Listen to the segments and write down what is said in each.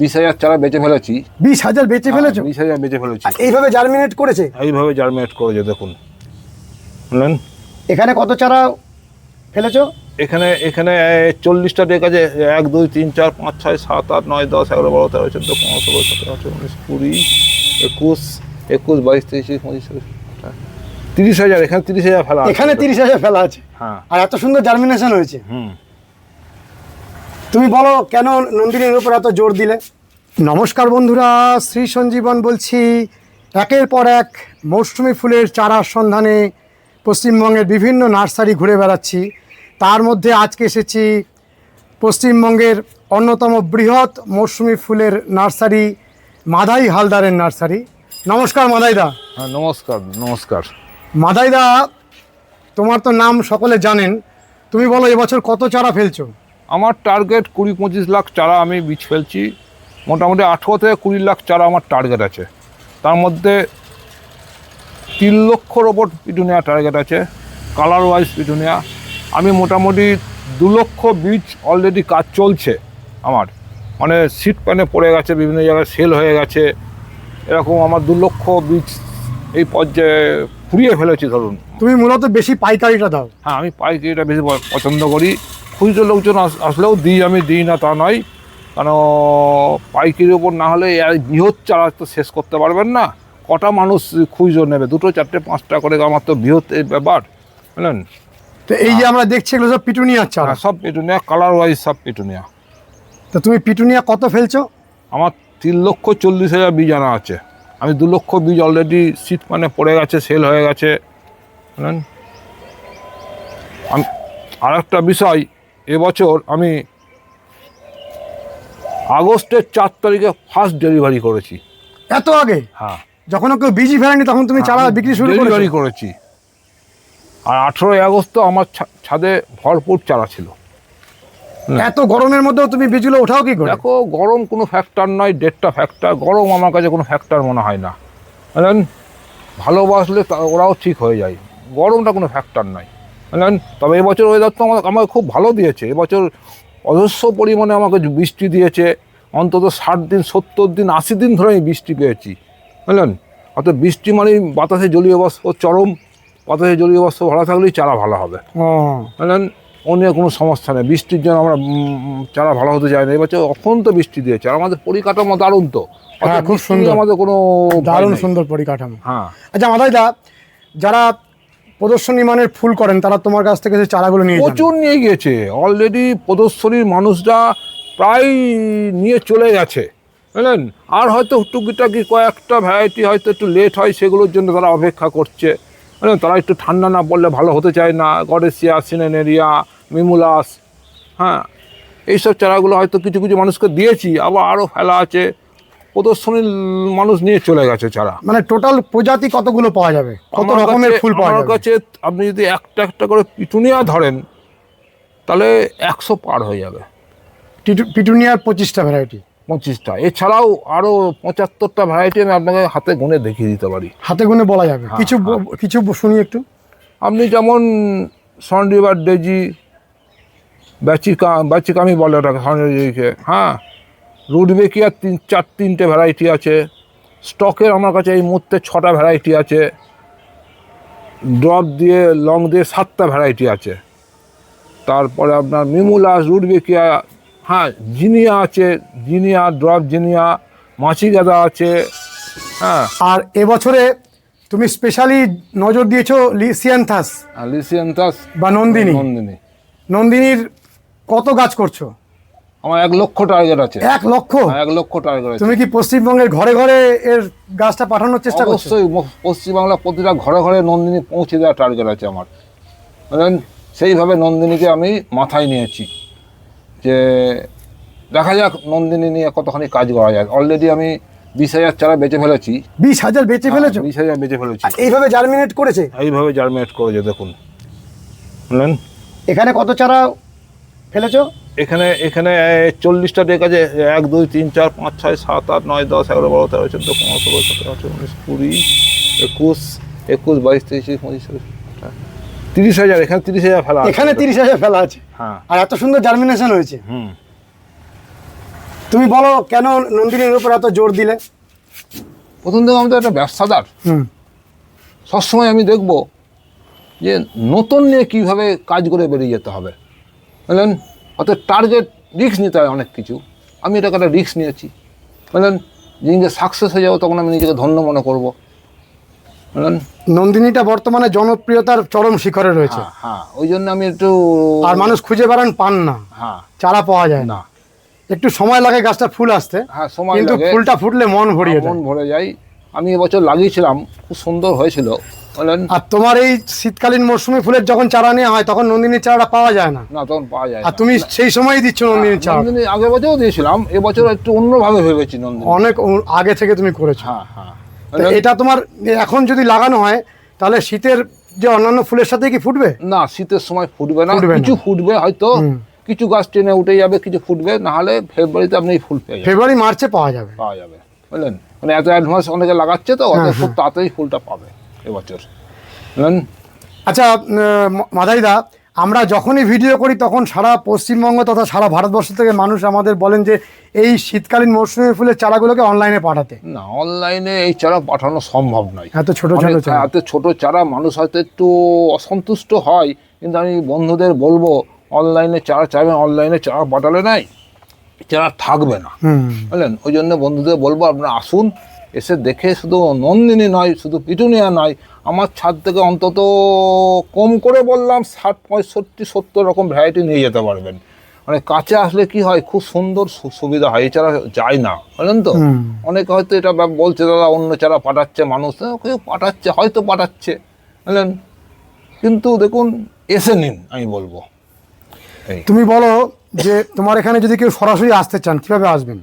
বিশ হাজার চারা বেচে ফেলেছি। বিশ হাজার বেচে ফেলেছো? বিশ হাজার বেচে ফেলেছি। এইভাবে জার্মিনেট করেছে? এইভাবে জার্মিনেট করেছে দেখুন। বুঝলেন? এখানে কত চারা ফেলেছো? এখানে এখানে চল্লিশটা ডেক আছে। এক দুই তিন চার পাঁচ ছয় সাত আট নয় দশ এগারো বারো তেরো চোদ্দ পনেরো ষোলো সতেরো আঠেরো উনিশ কুড়ি একুশ একুশ বাইশ তেইশ পঁচিশ তিরিশ হাজার এখানে তিরিশ হাজার ফেলা এখানে তিরিশ হাজার ফেলা আছে। হ্যাঁ। আর এত সুন্দর জার্মিনেশন হয়েছে। হুম। তুমি বলো কেন নন্দিনীর উপর এত জোর দিলে? নমস্কার বন্ধুরা শ্রী সঞ্জীবন বলছি। একের পর এক মৌসুমি ফুলের চারার সন্ধানে পশ্চিমবঙ্গের বিভিন্ন নার্সারি ঘুরে বেড়াচ্ছি। তার মধ্যে আজকে এসেছি পশ্চিমবঙ্গের অন্যতম বৃহৎ মৌসুমি ফুলের নার্সারি মাদাই হালদারের নার্সারি। নমস্কার মাদাইদা। হ্যাঁ নমস্কার নমস্কার। মাদাইদা তোমার তো নাম সকলে জানেন। তুমি বলো এবছর কত চারা ফেলছো? আমার টার্গেট কুড়ি পঁচিশ লাখ চারা আমি বীজ ফেলছি। মোটামুটি আঠেরো থেকে কুড়ি লাখ চারা আমার টার্গেট আছে। তার মধ্যে তিন লক্ষর ওপর পিটুনিয়া টার্গেট আছে কালার ওয়াইজ পিটুনিয়া। আমি মোটামুটি দু লক্ষ বীজ অলরেডি কাজ চলছে আমার। মানে সিট প্যানে পড়ে গেছে বিভিন্ন জায়গায় সেল হয়ে গেছে। এরকম আমার দু লক্ষ বীজ এই পর্যায়ে ফুরিয়ে ফেলেছি ধরুন। তুমি মূলত বেশি পাইকারিটা দাও। হ্যাঁ আমি পাইকারিটা বেশি পছন্দ করি। খুচরো লোকজন আস- আসলেও দিই আমি দিই না তা নয়। কেন পাইকারির ওপর না হলে বৃহৎ চারা তো শেষ করতে পারবেন না। কটা মানুষ খুচরো নেবে? দুটো চারটে পাঁচটা করে আমার তো বৃহৎ ব্যাপার বুঝলেন? তো এই যে আমরা দেখছি এগুলো সব পিটুনিয়া চারা। হ্যাঁ সব পিটুনিয়া কালার ওয়াইজ সব পিটুনিয়া। তো তুমি পিটুনিয়া কত ফেলছো? আমার তিন লক্ষ চল্লিশ হাজার বীজ আনা আছে। আমি দু লক্ষ বীজ অলরেডি সিট মানে পড়ে গেছে সেল হয়ে গেছে বুঝলেন? আর একটা বিষয় এবছর আমি আগস্টের চার তারিখে ফার্স্ট ডেলিভারি করেছি। এত আগে? হ্যাঁ। যখন কেউ বিজি ফেলেনি তখন তুমি চারা বিক্রি শুরু ডেলিভারি করেছি। আর আঠেরোই আগস্ট তো আমার ছাদে ভরপুর চারা ছিল। এত গরমের মধ্যেও তুমি বীজগুলো ওঠাও কি করে? দেখো গরম কোনো ফ্যাক্টর নয় ডেটটা ফ্যাক্টর গরম আমার কাছে কোনো ফ্যাক্টর মনে হয় না। ভালোবাসলে ওরাও ঠিক হয়ে যায়। গরমটা কোনো ফ্যাক্টর নয়। তবে এবছর ওয়েদার তো আমার আমাকে খুব ভালো দিয়েছে। এবছর অজস্র পরিমাণে আমাকে বৃষ্টি দিয়েছে। অন্তত ষাট দিন সত্তর দিন আশি দিন ধরে আমি বৃষ্টি পেয়েছি। বুঝলেন অত বৃষ্টি মানে বাতাসে জলীয় বাষ্প চরম বাতাসে জলীয় বাষ্প ভালো থাকলেই চারা ভালো হবে। বুঝলেন ও নিয়ে কোনো সমস্যা নেই। বৃষ্টির জন্য আমরা চারা ভালো হতে চাই না। এবছর অত্যন্ত বৃষ্টি দিয়েছে। আর আমাদের পরিকাঠামো দারুণ তো। হ্যাঁ, খুব সুন্দর। আমাদের কোনো দারুণ সুন্দর পরিকাঠামো। হ্যাঁ। আচ্ছা মাদাইদা যারা প্রদর্শনী মানের ফুল করেন, তারা তোমার কাছ থেকে যে চারাগুলো নিয়ে প্রচুর নিয়ে গিয়েছে। অলরেডি প্রদর্শনীর মানুষরা প্রায় নিয়ে চলে গেছে। বুঝলেন? আর হয়তো টুকিটাকি কয়েকটা ভ্যারাইটি হয়তো একটু লেট হয়, সেগুলোর জন্য তারা অপেক্ষা করছে। বুঝলেন? তারা একটু ঠান্ডা না পড়লে ভালো হতে চায় না। গডেসিয়া সিনেনেরিয়া মিমুলাস হ্যাঁ? এইসব চারাগুলো হয়তো কিছু কিছু মানুষকে দিয়েছি, আবার আরও ফেলা আছে। প্রদর্শনীর মানুষ নিয়ে চলে গেছে চারা মানে টোটাল প্রজাতি কতগুলো পাওয়া যাবে? কত রকমের ফুল পাওয়া যাবে? কাছে আপনি যদি একটা একটা করে পিটুনিয়া ধরেন তাহলে একশো পার হয়ে যাবে। পিটুনিয়ার পঁচিশটা ভ্যারাইটি পঁচিশটা। এছাড়াও আরও পঁচাত্তরটা ভ্যারাইটি আমি আপনাকে হাতে গুনে দেখিয়ে দিতে পারি। হাতে গুনে বলা যাবে। হ্যাঁ, কিছু কিছু শুনি একটু। আপনি যেমন সনরিভার ডেজি ব্যাচিকা ব্যাচিকামি বলে ওটাকে সনরিকে হ্যাঁ। রুডবেকিয়ার তিন চার তিনটে ভ্যারাইটি আছে। স্টকের আমার কাছে এই মুহূর্তে ছটা ভ্যারাইটি আছে। ড্রপ দিয়ে লং দিয়ে সাতটা ভ্যারাইটি আছে। তারপরে আপনার মিমুলাস রুডবেকিয়া হ্যাঁ জিনিয়া আছে। জিনিয়া ড্রপ জিনিয়া মাছি গাদা আছে। হ্যাঁ। আর এবছরে তুমি স্পেশালি নজর দিয়েছ লিসিয়ানথাস লিসিয়ান্তাস বা নন্দিনী। নন্দিনী। নন্দিনীর কত গাছ করছ? আমার এক লক্ষ টার্গেট আছে। এক লক্ষ? হ্যাঁ, এক লক্ষ টার্গেট আছে। তুমি কি পশ্চিমবঙ্গের ঘরে ঘরে এর গাছটা পাঠানোর চেষ্টা করছ? অবশ্যই পশ্চিমবাংলা প্রতিটা ঘরে ঘরে নন্দিনী পৌঁছে দেওয়ার টার্গেট আছে আমার। সেইভাবে নন্দিনীকে আমি মাথায় নিয়েছি যে দেখা যাক নন্দিনী নিয়ে কতখানি কাজ করা যায়। অলরেডি আমি বিশ হাজার চারা বেঁচে ফেলেছি। বিশ হাজার বেঁচে ফেলেছো? বিশ হাজার বেচে ফেলেছি। এইভাবে জার্মিনেট করেছে? এইভাবে জার্মিনেট করেছে দেখুন। বুঝলেন এখানে কত চারা ফেলেছো? এখানে এখানে চল্লিশটা ডেক আছে এক দুই তিন চার পাঁচ ছয় সাত আট নয় দশ এগারো বারো তেরো চোদ্দ পনেরো ষোলো সতেরো আঠেরো উনিশ কুড়ি একুশ একুশ বাইশ তেইশ পঁচিশ তিরিশ হাজার এখানে তিরিশ হাজার ফেলা আছে। এখানে তিরিশ হাজার ফেলা আছে। হ্যাঁ। আর এত সুন্দর জার্মিনেশন হয়েছে। হুম। তুমি বলো কেন নন্দিনীর উপর এত জোর দিলে? প্রথম থেকে আমি তো একটা ব্যবসাদার। হুম। সবসময় আমি দেখব যে নতুন নিয়ে কীভাবে কাজ করে বেরিয়ে যেতে হবে। বুঝলেন? অর্থাৎ টার্গেট রিস্ক নিতে হয় অনেক কিছু। আমি এটাকে একটা রিস্ক নিয়েছি। বুঝলেন যেদিনকে সাকসেস হয়ে যাব তখন আমি নিজেকে ধন্য মনে করব। নন্দিনীটা বর্তমানে জনপ্রিয়তার চরম শিখরে রয়েছে। হ্যাঁ হ্যাঁ ওই জন্য আমি একটু আর মানুষ খুঁজে বেড়ান পান না। হ্যাঁ। চারা পাওয়া যায় না। না। একটু সময় লাগে গাছটা ফুল আসতে। হ্যাঁ সময় কিন্তু ফুলটা ফুটলে মন ভরিয়ে মন ভরে যায়। আমি এবছর লাগিয়েছিলাম খুব সুন্দর হয়েছিল। বললেন আর তোমার এই শীতকালীন মৌসুমী ফুলের যখন চারা নেওয়া হয় তখন নন্দিনীর চারাটা পাওয়া যায় না? না তখন পাওয়া যায় আর তুমি সেই সময়ই দিচ্ছ নন্দিনীর চারা? নন্দিনী আগের বছরও দিয়েছিলাম এবছর একটু অন্যভাবে ভেবেছি নন্দিনী অনেক আগে থেকে তুমি করেছ। হ্যাঁ হ্যাঁ। এটা তোমার এখন যদি লাগানো হয় তাহলে শীতের যে অন্যান্য ফুলের সাথে কি ফুটবে? না শীতের সময় ফুটবে না। কিছু ফুটবে হয়তো। কিছু গাছ টেনে উঠে যাবে কিছু ফুটবে। না হলে ফেব্রুয়ারিতে আপনি ফুল পেয়ে ফেব্রুয়ারি মার্চে পাওয়া যাবে। পাওয়া যাবে। বুঝলেন মানে এত অ্যাডভান্স অনেকে লাগাচ্ছে তো হ্যাঁ, অত খুব তাড়াতাড়ি ফুলটা পাবে এবছর। আচ্ছা উম, মাদাইদা আমরা যখনই ভিডিও করি তখন সারা পশ্চিমবঙ্গ তথা সারা ভারতবর্ষ থেকে মানুষ আমাদের বলেন যে এই শীতকালীন মৌসুমী ফুলের চারাগুলোকে অনলাইনে পাঠাতে। না অনলাইনে এই চারা পাঠানো সম্ভব নয়। এত ছোট ছোট চারা এত ছোট চারা মানুষ হয়তো একটু অসন্তুষ্ট হয় কিন্তু আমি বন্ধুদের বলব অনলাইনে চারা চাইবেন অনলাইনে চারা পাঠালে নাই। চারা থাকবে না। বুঝলেন? ওই জন্য বন্ধুদের বলব আপনারা আসুন এসে দেখে শুধু নন্দিনী নয় শুধু পিটুনিয়া নয় আমার ছাদ থেকে অন্তত কম করে বললাম ষাট পঁয়ষট্টি সত্তর রকম ভ্যারাইটি নিয়ে যেতে পারবেন। মানে কাছে আসলে কি হয় খুব সুন্দর সুবিধা হয় এছাড়া যায় না বুঝলেন তো? অনেকে হয়তো এটা বলছে দাদা অন্য চারা পাঠাচ্ছে মানুষ কেউ পাঠাচ্ছে হয়তো পাঠাচ্ছে বুঝলেন? কিন্তু দেখুন এসে নিন আমি বলব। তুমি বলো যে তোমার এখানে যদি কেউ সরাসরি আসতে চান কীভাবে আসবেন?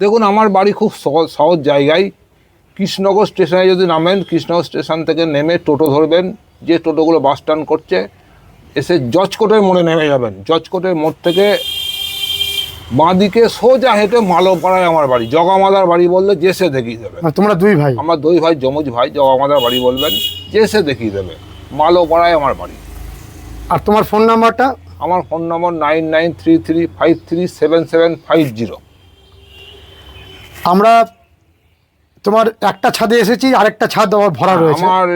দেখুন আমার বাড়ি খুব সহজ সহজ জায়গায়। কৃষ্ণনগর স্টেশনে যদি নামেন কৃষ্ণনগর স্টেশন থেকে নেমে টোটো ধরবেন যে টোটোগুলো বাস স্ট্যান্ড করছে এসে জজকোটের মোড়ে নেমে যাবেন। জজকোটের মোড় থেকে বাঁদিকে সোজা হেঁটে মালোপাড়ায় আমার বাড়ি জগামাদার বাড়ি বললে যে সে দেখিয়ে দেবে। তোমরা দুই ভাই? আমার দুই ভাই যমজ ভাই জগামাদার বাড়ি বলবেন যে সে দেখিয়ে দেবে। মালোপাড়ায় আমার বাড়ি। আর তোমার ফোন নাম্বারটা আমার phone number nine nine three three five three seven seven five zero. আমরা তোমার একটা ছাদে এসেছি আরেকটা ছাদ আবার ভরা রয়েছে। আমার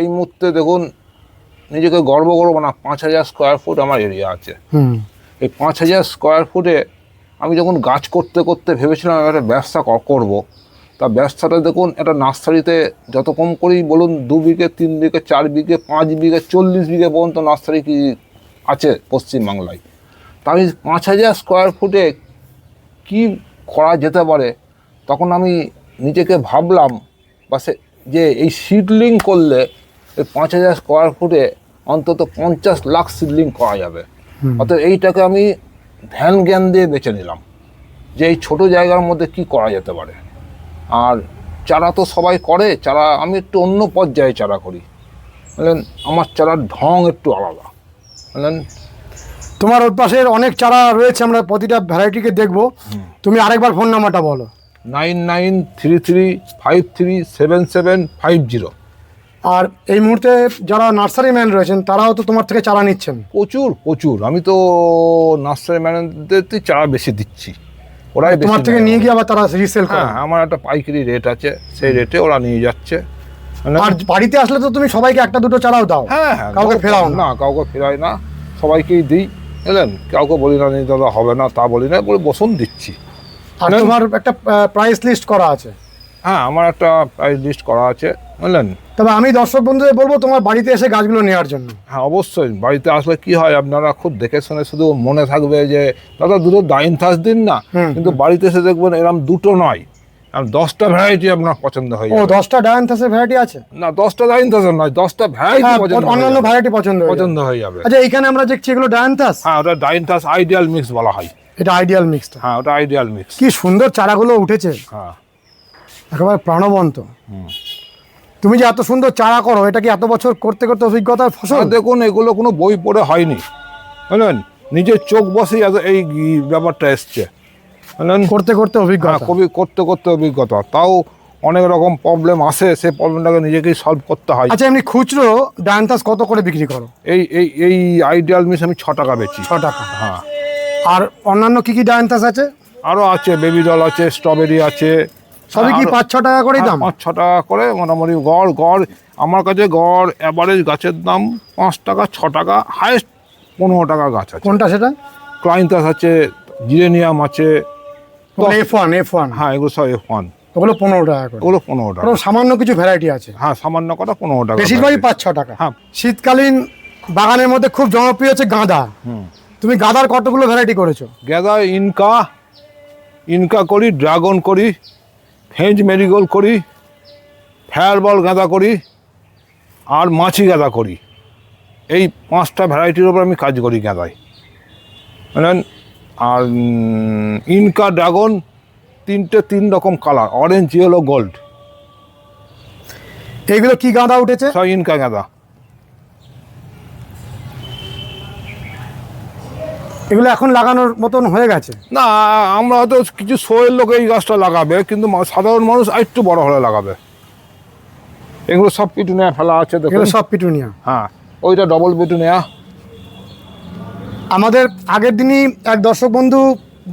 এই মুহূর্তে দেখুন নিজেকে গর্ব করব না পাঁচ হাজার স্কোয়ার ফুট আমার এরিয়া আছে। এই পাঁচ হাজার স্কোয়ার ফুটে আমি যখন গাছ করতে করতে ভেবেছিলাম আমি একটা ব্যবসা করব তা ব্যবসাটা দেখুন একটা নার্সারিতে যত কম করেই বলুন দু বিঘে তিন বিঘে চার বিঘে পাঁচ বিঘে চল্লিশ বিঘে পর্যন্ত নার্সারি কি আছে পশ্চিমবাংলায়। তা আমি পাঁচ হাজার স্কোয়ার ফুটে কি করা যেতে পারে? তখন আমি নিজেকে ভাবলাম বা সে যে এই সিডলিং করলে এই পাঁচ হাজার স্কোয়ার ফুটে অন্তত পঞ্চাশ লাখ সিডলিং করা যাবে। অর্থাৎ এইটাকে আমি ধ্যান জ্ঞান দিয়ে বেছে নিলাম যে এই ছোটো জায়গার মধ্যে কি করা যেতে পারে। আর চারা তো সবাই করে চারা আমি একটু অন্য পর্যায়ে চারা করি। বুঝলেন আমার চারার ঢং একটু আলাদা। তোমার ওর পাশের অনেক চারা রয়েছে আমরা প্রতিটা ভ্যারাইটিকে দেখব। তুমি আরেকবার ফোন নাম্বারটা বলো। Nine nine three three five three seven seven five zero. আর এই মুহূর্তে যারা নার্সারি ম্যান রয়েছেন তারাও তো তোমার থেকে চারা নিচ্ছেন। প্রচুর প্রচুর। আমি তো নার্সারি ম্যানেজদের চারা বেশি দিচ্ছি। ওরাই তোমার থেকে নিয়ে। গিয়ে আবার তারা রিসেল করে। হ্যাঁ আমার একটা পাইকারি রেট আছে। সেই রেটে ওরা নিয়ে যাচ্ছে। আর বাড়িতে আসলে তো তুমি সবাইকে একটা দুটো চালাও দাও। হ্যাঁ হ্যাঁ কাউকে ফেরাও না। কাউকে ফেরাই না। সবাইকেই দিই বুঝলেন কাউকে বলি না "এই দাদা হবে না তা বলি না বলে বসুন দিচ্ছি। আর তোমার একটা প্রাইস লিস্ট করা আছে। হ্যাঁ আমার একটা প্রাইস লিস্ট করা আছে বুঝলেন তবে আমি দর্শক বন্ধুদের বলব তোমার বাড়িতে এসে গাছগুলো নেওয়ার জন্য। হ্যাঁ অবশ্যই। বাড়িতে আসলে কি হয় আপনারা খুব দেখে শুনে শুধু মনে থাকবে যে দাদা দুটো ডাইন থাস দিন না। কিন্তু বাড়িতে এসে দেখবেন এরকম দুটো নয়। এরম দশটা ভ্যারাইটি আপনার পছন্দ হয়ে ও দশটা ডায়ান্থাসের ভ্যারাইটি আছে? না দশটা ডাইন নয় দশটা ভ্যারাইটি পছন্দ অন্যান্য ভ্যারাইটি পছন্দ পছন্দ হয়ে যাবে। আচ্ছা এইখানে আমরা দেখছি এগুলো ডায়ান্থাস হ্যাঁ ওটা ডাইন থাস আইডিয়াল মিক্স বলা হয়। এটা আইডিয়াল মিক্সটা হ্যাঁ ওটা আইডিয়াল মিক্স কি সুন্দর চারাগুলো উঠেছে। হ্যাঁ। একেবারে প্রাণবন্ত। তুমি যে এত সুন্দর চারা করো এটা কি এত বছর করতে করতে অভিজ্ঞতার ফসল? দেখুন এগুলো কোনো বই পড়ে হয়নি। বুঝলেন? নিজের চোখ বসেই এই ব্যাপারটা এসছে। করতে করতে হ্যাঁ অভিজ্ঞতা কবি করতে করতে অভিজ্ঞতা। তাও অনেক রকম প্রবলেম আসে সেই প্রবলেমটাকে নিজেকেই সলভ করতে হয়। আচ্ছা এমনি খুচরো ডায়ান্থাস কত করে বিক্রি করো? এই এই এই আইডিয়াল মিস আমি ছ টাকা বেচি। ছ টাকা। হ্যাঁ। আর অন্যান্য কি কি ডায়ান্থাস আছে? আরও আছে বেবি ডল আছে স্ট্রবেরি আছে। সবই কি আরো- পাঁচ ছ টাকা করেই হ্যাঁ, দাম? পাঁচ ছ টাকা করে মোটামুটি গড় গড়। আমার কাছে গড় অ্যাভারেজ গাছের দাম পাঁচ টাকা ছ টাকা হায়েস্ট পনেরো টাকা গাছ আছে। কোনটা সেটা? ক্লাইন্টাস আছে জিরেনিয়াম আছে এফ ওয়ান এফ ওয়ান হ্যাঁ এগুলো সব এফ ওয়ান ওগুলো পনেরো টাকা করে। ওগুলো পনেরো টাকা। সামান্য কিছু ভ্যারাইটি আছে। হ্যাঁ সামান্য কটা পনেরো টাকা বেশিরভাগই পাঁচ ছ টাকা। হ্যাঁ। শীতকালীন বাগানের মধ্যে খুব জনপ্রিয় হচ্ছে গাঁদা। তুমি গাঁদার কতগুলো ভ্যারাইটি করেছ? গাঁদা ইনকা ইনকা করি ড্রাগন করি ফেঞ্চ মেরিগোল্ড করি ফায়ারবল গাঁদা করি আর মাছি গাঁদা করি। এই পাঁচটা ভ্যারাইটির ওপর আমি কাজ করি গাঁদায়। বুঝলেন আর ইনকা ড্রাগন তিনটে তিন রকম কালার অরেঞ্জ ইয়েলো গোল্ড এইগুলো কি গাঁদা উঠেছে? সব ইনকা গাঁদা। এগুলো এখন লাগানোর মতন হয়ে গেছে? না আমরা হয়তো কিছু শোয়ের লোক এই গাছটা লাগাবে কিন্তু সাধারণ মানুষ আর একটু বড় হলে লাগাবে। এগুলো সব পিটুনিয়া ফেলা আছে দেখুন। এগুলো সব পিটুনিয়া। হ্যাঁ ওইটা ডবল পিটুনিয়া। আমাদের আগের দিনই এক দর্শক বন্ধু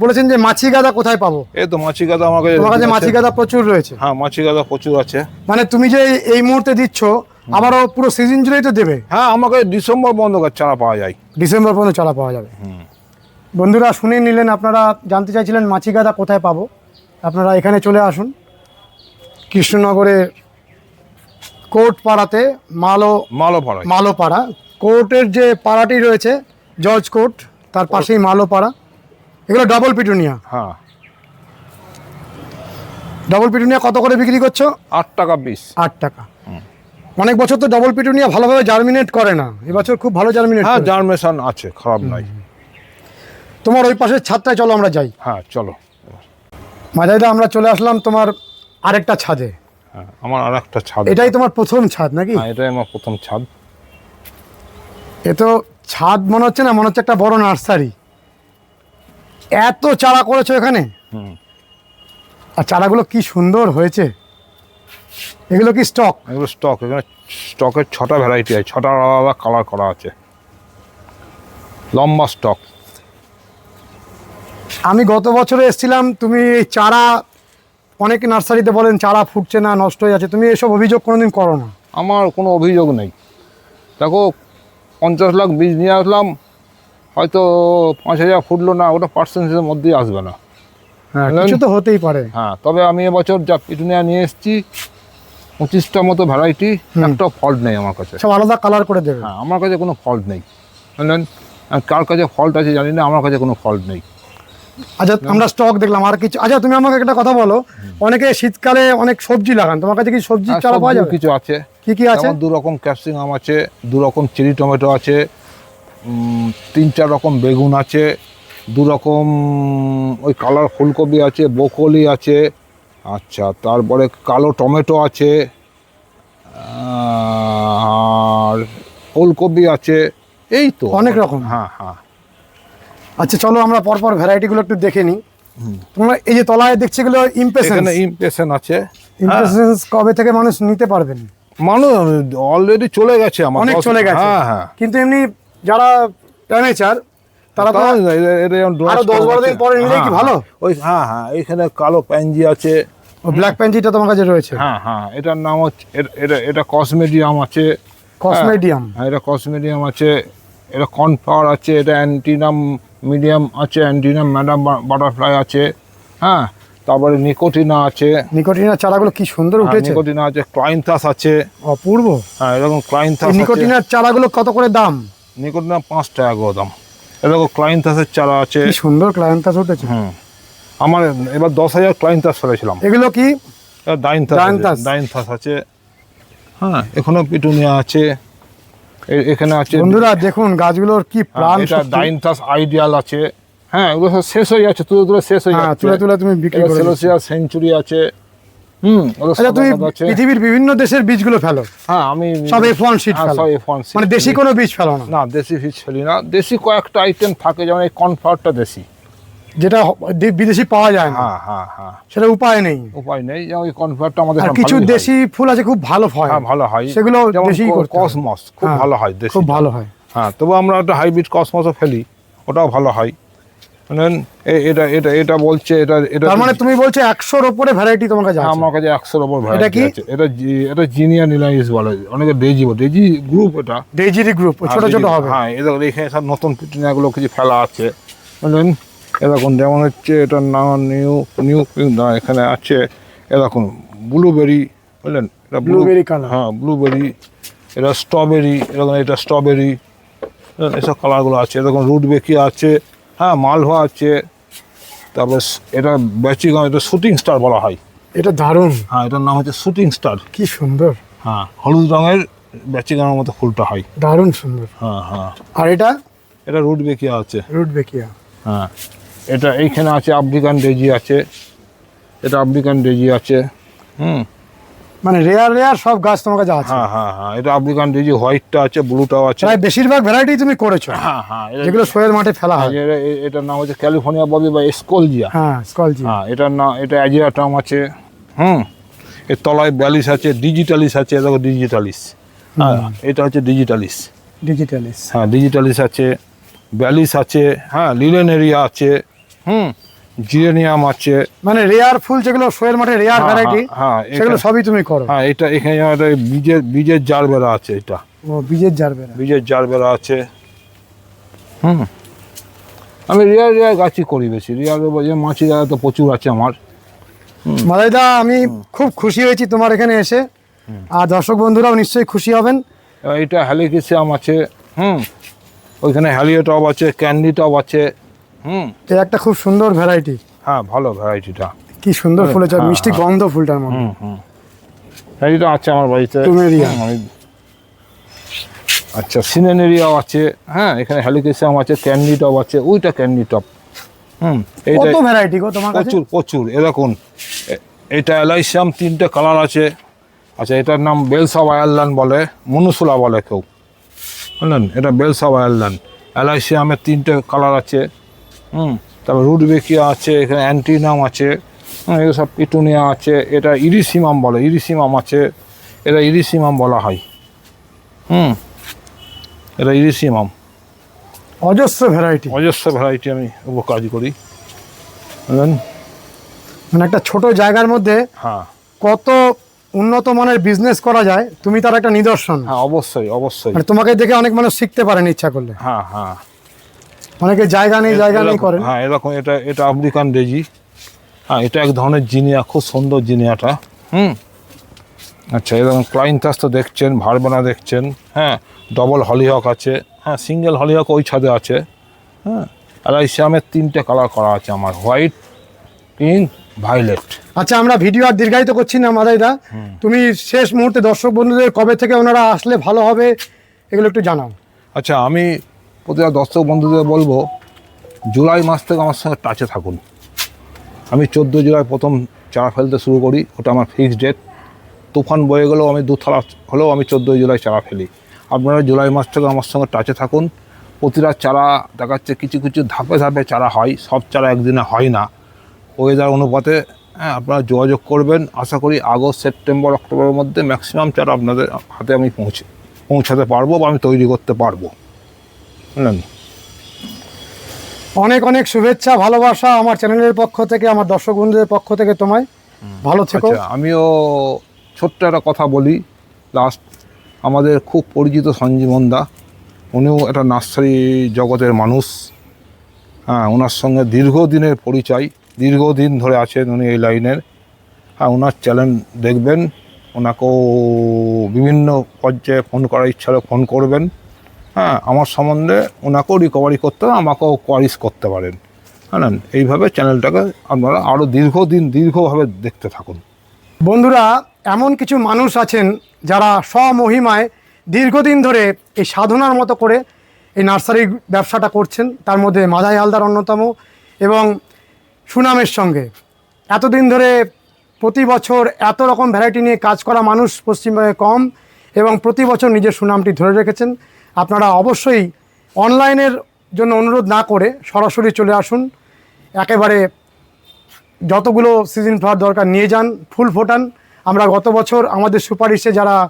বলেছেন যে মাছি গাদা কোথায় পাবো? এই তো মাছি গাদা আমার কাছে তোমার কাছে মাছি গাদা প্রচুর রয়েছে। হ্যাঁ মাছি গাদা প্রচুর আছে। মানে তুমি যে এই মুহূর্তে দিচ্ছ আবারও পুরো সিজন জুড়েই তো দেবে? হ্যাঁ আমাকে ডিসেম্বর বন্ধ গাছ চারা পাওয়া যায়। ডিসেম্বর পর্যন্ত চারা পাওয়া যাবে। বন্ধুরা শুনে নিলেন আপনারা জানতে চাইছিলেন মাছি গাদা কোথায় পাবো? আপনারা এখানে চলে আসুন। কৃষ্ণনগরের কোর্ট পাড়াতে মালো মালও পাড়ায় মালোপাড়া। কোর্টের যে পাড়াটি রয়েছে জর্জ কোর্ট তার পাশেই মালোপাড়া। এগুলো ডবল পিটুনিয়া হ্যাঁ। ডবল পিটুনিয়া কত করে বিক্রি করছ? আট টাকা পিস আট টাকা। অনেক বছর তো ডবল পিটুনিয়া ভালোভাবে জার্মিনেট করে না। এবছর খুব ভালো জার্মিনেট হ্যাঁ জার্মেশন আছে খারাপ নাই। তোমার ওই পাশের ছাদটায় চলো আমরা যাই। হ্যাঁ চলো। মাজাইদা আমরা চলে আসলাম তোমার আরেকটা ছাদে। হ্যাঁ আমার আরেকটা ছাদ। এটাই তোমার প্রথম ছাদ নাকি? হ্যাঁ এটাই আমার প্রথম ছাদ। এ তো ছাদ মনে হচ্ছে না মনে হচ্ছে একটা বড় নার্সারি। এত চারা করেছ এখানে? হুম। আর চারাগুলো কি সুন্দর হয়েছে। এগুলো কি স্টক এগুলো স্টক এখানে স্টকের ছটা ভ্যারাইটি আছে ছটা আলাদা আলাদা কালার করা আছে। লম্বা স্টক আমি গত বছরে এসেছিলাম তুমি এই চারা অনেক নার্সারিতে বলেন চারা ফুটছে না নষ্ট হয়ে যাচ্ছে তুমি এসব অভিযোগ কোনোদিন করো না। আমার কোনো অভিযোগ নেই। দেখো পঞ্চাশ লাখ বীজ নিয়ে আসলাম হয়তো পাঁচ হাজার ফুটলো না ওটা পার্সেন্টেজের মধ্যেই আসবে না। হ্যাঁ? কিছু তো হতেই পারে। হ্যাঁ তবে আমি এবছর যা পিটুনিয়া নিয়ে এসেছি পঁচিশটা মতো ভ্যারাইটি একটা ফল্ট নেই আমার কাছে। সব আলাদা কালার করে দেবে। হ্যাঁ আমার কাছে কোনো ফল্ট নেই। বুঝলেন কার কাছে ফল্ট আছে জানি না আমার কাছে কোনো ফল্ট নেই। আচ্ছা আমরা স্টক দেখলাম আর কিছু আচ্ছা তুমি আমাকে একটা কথা বলো। অনেকে শীতকালে অনেক সবজি লাগান তোমার কাছে কি সবজি আর চারা পাওয়া যাবে? কিছু আছে। কি কি আছে? দু রকম ক্যাপসিকাম আছে দু রকম চেরি টমেটো আছে তিন চার রকম বেগুন আছে দু রকম ওই কালার ফুলকপি আছে বকলি আছে আচ্ছা তারপরে কালো টমেটো আছে আর ফুলকপি আছে এই তো। অনেক রকম। হ্যাঁ হ্যাঁ। আচ্ছা চলো আমরা পরপর ভ্যারাইটিগুলো একটু দেখে নিই। তোমরা এই যে তলায় দেখছি এগুলো ইমপ্রেশন ইমপ্রেশন আছে। ইমপ্রেশন কবে থেকে মানুষ নিতে পারবেন মানুষ অলরেডি চলে গেছে আমার অনেক চলে গেছে। হ্যাঁ হ্যাঁ। কিন্তু এমনি যারা অ্যামেচার তারা তো আরও 10 12 দিন। পরে নিলেই কি হ্যাঁ, ভালো? হ্যাঁ, ওই হ্যাঁ হ্যাঁ এখানে কালো প্যাঞ্জি আছে। ব্ল্যাক প্যান্টিটা তোমার কাছে রয়েছে? হ্যাঁ হ্যাঁ এটার নাম হচ্ছে এটা এটা কসমেডিয়াম আছে। কসমেডিয়াম হ্যাঁ এটা কসমেডিয়াম আছে। এটা কর্নফ্লাওয়ার আছে। এটা অ্যান্টিনাম মিডিয়াম আছে। অ্যান্টিনাম ম্যাডাম বাটারফ্লাই আছে। হ্যাঁ তারপরে নিকোটিনা আছে। নিকোটিনার চারাগুলো কি সুন্দর উঠেছে। নিকোটিনা আছে ক্লাইন্থাস আছে। অপূর্ব। হ্যাঁ এরকম ক্লাইন্থাস নিকোটিনার চারাগুলো কত করে দাম? নিকোটিনা পাঁচ টাকা করে দাম। এরকম ক্লাইন্থাসের চারা আছে। কি সুন্দর ক্লায়েন্টাস উঠেছে। হুম। আমার এবার দশ হাজার ক্লাইন্থাস ফেলেছিলাম। এগুলো কি? ডাইনথাস ডাইনথাস। আছে হ্যাঁ এখনও পিটুনিয়া আছে। এখানে আছে বন্ধুরা দেখুন গাছগুলোর কি হ্যাঁ, প্রাণ। ডাইনথাস আইডিয়াল আছে। হ্যাঁ এগুলো সব শেষ হয়ে যাচ্ছে তুলে তুলে শেষ হয়ে হ্যাঁ যাচ্ছে তুলে তুলে তুমি বিক্রি করে। সেলোসিয়া সেঞ্চুরি আছে। হুম ওগুলো আচ্ছা তুমি পৃথিবীর বিভিন্ন দেশের বীজগুলো ফেলো। হ্যাঁ আমি সব এফ ওয়ান হ্যাঁ, ফেলো। F1 sheet মানে দেশি কোনো বীজ ফেলো না। না দেশি ফিস ফেলি না। দেশি কয়েকটা আইটেম থাকে যেমন এই কনফার্টটা দেশি। যেটা বিদেশি পাওয়া যায় না। হ্যাঁ হ্যাঁ হ্যাঁ। সেটা উপায় নেই। উপায় নেই যেমন ওই কনফার্টটা আমাদের আর কিছু দেশি ফুল আছে খুব ভালো হয়। হ্যাঁ ভালো হয়। সেগুলো দেশি। কসমস খুব হ্যাঁ, ভালো হয় দেশি খুব ভালো হয়। হ্যাঁ তবু আমরা একটা হাইব্রিড কসমসও ফেলি ওটাও ভালো হয়। এ- এটা এটা এটা বলছে এটা এটা তার মানে তুমি বলছো ভ্যারাইটি তোমার কাছে আছে? আমার কাছে ভ্যারাইটি? আছে। এটা এটা জিনিয়া নিলাইস বলে অনেকে ডেজি বলে। ডেজি গ্রুপ এটা। ডেজিরি গ্রুপ ছোট ছোট হবে। হ্যাঁ সব নতুন কিছু ফেলা আছে। বুঝলেন এরকম যেমন হচ্ছে এটা না নিউ নিউ না এখানে আছে এরকম ব্লুবেরি বুঝলেন? এটা Blueberry হ্যাঁ ব্লুবেরি এটা স্ট্রবেরি এরকম এটা স্ট্রবেরি এসব কালারগুলো আছে। এরকম রুট বেকি আছে। হ্যাঁ মালভা আছে তারপর এটা ব্যাচিগাম এটা শুটিং স্টার বলা হয়। এটা দারুণ। হ্যাঁ এটার নাম হচ্ছে শুটিং স্টার। কি সুন্দর। হ্যাঁ হলুদ রঙের ব্যাচিগামের মতো ফুলটা হয়। দারুণ সুন্দর। হ্যাঁ হ্যাঁ। আর এটা? এটা রুট বেকিয়া আছে। Rudbeckia. হ্যাঁ এটা এইখানে আছে আফ্রিকান ডেজি আছে। এটা আফ্রিকান ডেজি আছে। হুম। মানে রেয়ার রেয়ার সব গাছ তোমার কাছে আছে। হ্যাঁ হ্যাঁ হ্যাঁ এটা আফ্রিকান ডেজি হোয়াইটটা আছে ব্লুটাও আছে। প্রায় বেশিরভাগ ভ্যারাইটি তুমি করেছ। হ্যাঁ হ্যাঁ যেগুলো শোয়ের মাঠে ফেলা হয়। এটা- এ- এটার নাম হচ্ছে ক্যালিফোর্নিয়া ববি বা স্কোলজিয়া হ্যাঁ স্কলজি হ্যাঁ এটার নাম এটা অ্যাজিয়াটাম আছে। হুম এর তলায় ব্যালিস আছে ডিজিটালিস আছে দেখো ডিজিটালিস হ্যাঁ এটা হচ্ছে ডিজিটালিস ডিজিটালিস হ্যাঁ ডিজিটালিস আছে ব্যালিস আছে হ্যাঁ লিলেনেরিয়া আছে। হুম জিরেনিয়াম আছে। মানে রেয়ার ফুল যেগুলো শোয়ের মাঠে রেয়ার হ্যাঁ, ভ্যারাইটি হ্যাঁ, সেগুলো সবই তুমি করো? হ্যাঁ এটা এখানে একটা বীজের বীজের জারবেরা আছে এটা। ও বীজের জারবেরা। বীজের জারবেরা আছে। হুম। আমি রিয়ার রিয়ার গাছই করি বেশি। রিয়ার যে মাছি জায়গা তো প্রচুর আছে আমার। মাদাইদা আমি খুব খুশি হয়েছি তোমার এখানে এসে। আর দর্শক বন্ধুরাও নিশ্চয়ই খুশি হবেন। এটা হ্যালিকিসিয়াম আছে। হুম। ওইখানে হ্যালিও হ্যালিওটপ আছে ক্যান্ডি টপ আছে। হুম। এটা একটা খুব সুন্দর ভ্যারাইটি হ্যাঁ ভালো ভ্যারাইটিটা কি সুন্দর ফুল হচ্ছে হ্যাঁ, মিষ্টি হ্যাঁ। গন্ধ ফুলটার মধ্যে। হুম হুম। ভ্যারাইটিটা আছে আমার বাড়িতে। আমি- আচ্ছা সিনেনেরিয়াও আছে। হ্যাঁ এখানে হ্যালিকিসিয়াম আছে ক্যান্ডি টপ আছে ওইটা ক্যান্ডি টপ। হুম এইটা কত ভ্যারাইটি গো তোমার কাছে? প্রচুর প্রচুর। এ দেখুন এ- এটা এলাইসিয়াম তিনটে কালার আছে। আচ্ছা এটার নাম বেলস অফ আয়ারল্যান্ড বলে মনুসুলা বলে কেউ। বুঝলেন? এটা বেলসা অফ আয়ারল্যান্ড। এলাইসিয়ামের তিনটে কালার আছে। হুম। তারপর রুট বেকিয়া আছে এখানে অ্যান্টিনাম আছে এগুলো সব পিটুনিয়া আছে এটা ইরিসিমাম বলে ইরিসিমাম আছে এটা ইরিসিমাম বলা হয়। হুম এটা ইরিসিমাম। অজস্র ভ্যারাইটি অজস্র ভ্যারাইটি আমি ওগুলো কাজ করি। মানে একটা ছোট জায়গার মধ্যে হ্যাঁ। কত উন্নত মানের বিজনেস করা যায় তুমি তার একটা নিদর্শন। হ্যাঁ অবশ্যই অবশ্যই। মানে তোমাকে দেখে অনেক মানুষ শিখতে পারেন ইচ্ছা করলে। হ্যাঁ হ্যাঁ। অনেকে জায়গা নেই জায়গা নেই করেন। হ্যাঁ এরকম এটা এটা আফ্রিকান ডেজি হ্যাঁ এটা এক ধরনের জিনিয়া খুব সুন্দর জিনিয়াটা। হুম। আচ্ছা এরকম ক্লাইন্টাস তো দেখছেন ভারবানা দেখছেন হ্যাঁ ডবল হলিহক আছে হ্যাঁ সিঙ্গেল হলিহক ওই ছাদে আছে হ্যাঁ আর এই শ্যামের তিনটে কালার করা আছে আমার হোয়াইট পিঙ্ক ভায়োলেট। আচ্ছা আমরা ভিডিও আর দীর্ঘায়িত করছি না মাদাইদা তুমি শেষ মুহূর্তে দর্শক বন্ধুদের কবে থেকে ওনারা আসলে ভালো হবে এগুলো একটু জানাও। আচ্ছা আমি প্রতিটা দর্শক বন্ধুদের বলব, জুলাই মাস থেকে আমার সঙ্গে টাচে থাকুন। আমি চোদ্দ জুলাই প্রথম চারা ফেলতে শুরু করি, ওটা আমার ফিক্সড ডেট তুফান বয়ে গেলেও আমি দু থালা হলেও আমি চোদ্দোই জুলাই চারা ফেলি। আপনারা জুলাই মাস থেকে আমার সঙ্গে টাচে থাকুন। প্রতিটা চারা দেখাচ্ছে কিছু কিছু ধাপে ধাপে চারা হয়, সব চারা একদিনে হয় না। ওয়েদার অনুপাতে হ্যাঁ আপনারা যোগাযোগ করবেন। আশা করি আগস্ট, সেপ্টেম্বর, অক্টোবরের মধ্যে ম্যাক্সিমাম চারা আপনাদের হাতে আমি পৌঁছে, পৌঁছাতে পারব বা আমি তৈরি করতে পারব। অনেক অনেক শুভেচ্ছা ভালোবাসা আমার চ্যানেলের পক্ষ থেকে আমার দর্শক বন্ধুদের পক্ষ থেকে তোমায়। ভালো থেকো। আচ্ছা আমিও ছোট্ট একটা কথা বলি। লাস্ট আমাদের খুব পরিচিত সঞ্জীবন দা উনিও একটা নার্সারি জগতের মানুষ। হ্যাঁ ওনার সঙ্গে দীর্ঘদিনের পরিচয় দীর্ঘদিন ধরে আছেন উনি এই লাইনের। হ্যাঁ ওনার চ্যানেল দেখবেন ওনাকেও বিভিন্ন পর্যায়ে ফোন করার ইচ্ছা হলে ফোন করবেন। হ্যাঁ আমার সম্বন্ধে ওনাকেও রিকভারি করতে হবে, আমাকেও কোয়ারিস করতে পারেন। হ্যাঁ এইভাবে চ্যানেলটাকে আপনারা আরও দীর্ঘদিন, দীর্ঘভাবে দেখতে থাকুন। বন্ধুরা, এমন কিছু মানুষ আছেন যারা স্বমহিমায় দীর্ঘদিন ধরে এই সাধনার মতো করে এই নার্সারি ব্যবসাটা করছেন। তার মধ্যে মাধাই হালদার অন্যতম এবং সুনামের সঙ্গে। এতদিন ধরে প্রতি বছর এত রকম ভ্যারাইটি নিয়ে কাজ করা মানুষ পশ্চিমবঙ্গে কম এবং প্রতি বছর নিজের সুনামটি ধরে রেখেছেন। আপনারা অবশ্যই অনলাইনের জন্য অনুরোধ না করে সরাসরি চলে আসুন। একেবারে যতগুলো সিজন ফ্লাওয়ার দরকার নিয়ে যান, ফুল ফোটান। আমরা গত বছর আমাদের সুপারিশে যারা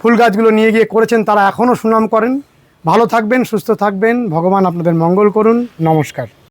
ফুল গাছগুলো নিয়ে গিয়ে করেছেন, তারা এখনও সুনাম করেন। ভালো থাকবেন, সুস্থ থাকবেন। ভগবান আপনাদের মঙ্গল করুন। নমস্কার।